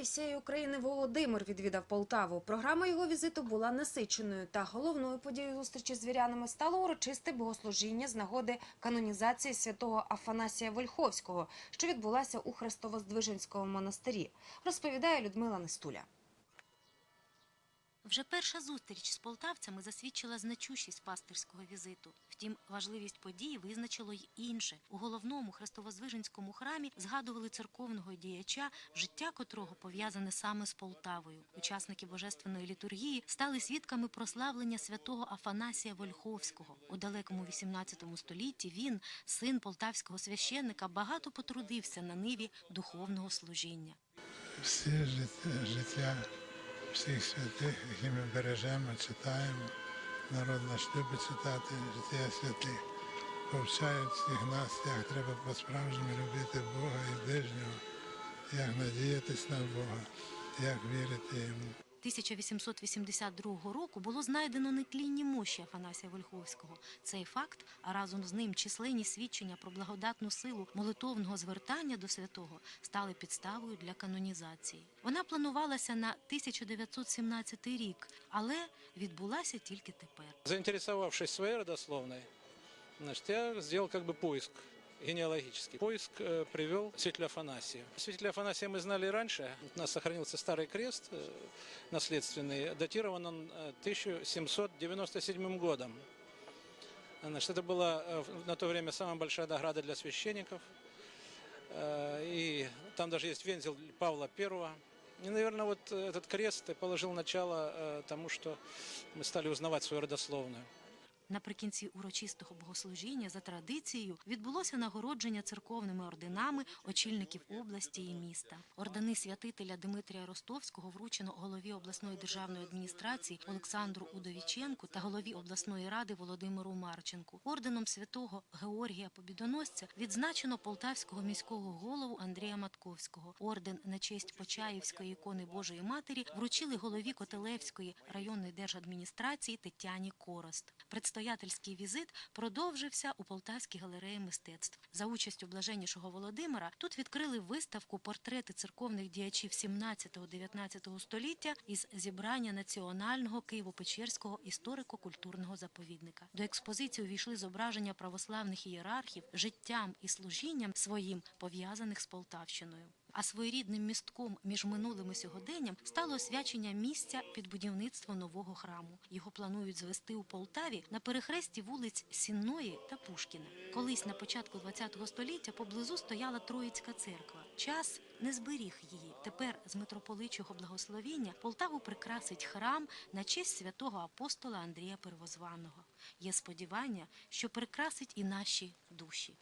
і всієї України Володимир відвідав Полтаву. Програма його візиту була насиченою. Та головною подією зустрічі з вірянами стало урочисте богослужіння з нагоди канонізації святого Афанасія Вольховського, що відбулася у Хрестово-Здвиженському монастирі. Розповідає Людмила Нестуля. Вже перша зустріч з полтавцями засвідчила значущість пастирського візиту. Втім, важливість події визначило й інше. У головному хрестовозвиженському храмі згадували церковного діяча, життя котрого пов'язане саме з Полтавою. Учасники божественної літургії стали свідками прославлення святого Афанасія Вольховського. У далекому XVIII столітті він, син полтавського священника, багато потрудився на ниві духовного служіння. всі життя, життя всіх святих, які ми бережемо, читаємо. Народ наш любить читати життя святих, повчають всіх нас, як треба по-справжньому любити Бога і ближнього, як надіятись на Бога, як вірити йому. 1882 року було знайдено нетлінні мощі Афанасія Вольховського. Цей факт, а разом з ним численні свідчення про благодатну силу молитовного звертання до святого стали підставою для канонізації. Вона планувалася на 1917 рік, але відбулася тільки тепер. Заинтересовавшись своей родословной, значит, я сделал как бы поиск генеалогический. Поиск э, привел святителя Афанасия. Святителя Афанасия мы знали раньше. У нас сохранился старый крест э, наследственный. Датирован он э, 1797 годом. Значит, это была э, на то время самая большая награда для священников. Э, И там даже есть вензель Павла I. И, наверное, вот этот крест и положил начало э, тому, что мы стали узнавать свою родословную. Наприкінці урочистого богослужіння за традицією відбулося нагородження церковними орденами очільників області і міста. Ордени святителя Дмитрія Ростовського вручено голові обласної державної адміністрації Олександру Удовіченку та голові обласної ради Володимиру Марченку. Орденом святого Георгія Побідоносця відзначено полтавського міського голову Андрія Матковського. Орден на честь Почаївської ікони Божої Матері вручили голові Котелевської районної держадміністрації Тетяні Корост. Предстоятельський візит продовжився у Полтавській галереї мистецтв. За участю блаженнішого Володимира тут відкрили виставку портрети церковних діячів 17-19 століття із зібрання національного Києво-Печерського історико-культурного заповідника. До експозиції увійшли зображення православних ієрархів життям і служінням своїм пов'язаних з Полтавщиною. А своєрідним містком між минулим і сьогоденням стало освячення місця під будівництво нового храму. Його планують звести у Полтаві на перехресті вулиць Сінної та Пушкіна. Колись на початку ХХ століття поблизу стояла Троїцька церква. Час не зберіг її. Тепер з митрополичого благословіння Полтаву прикрасить храм на честь святого апостола Андрія Первозваного. Є сподівання, що прикрасить і наші душі.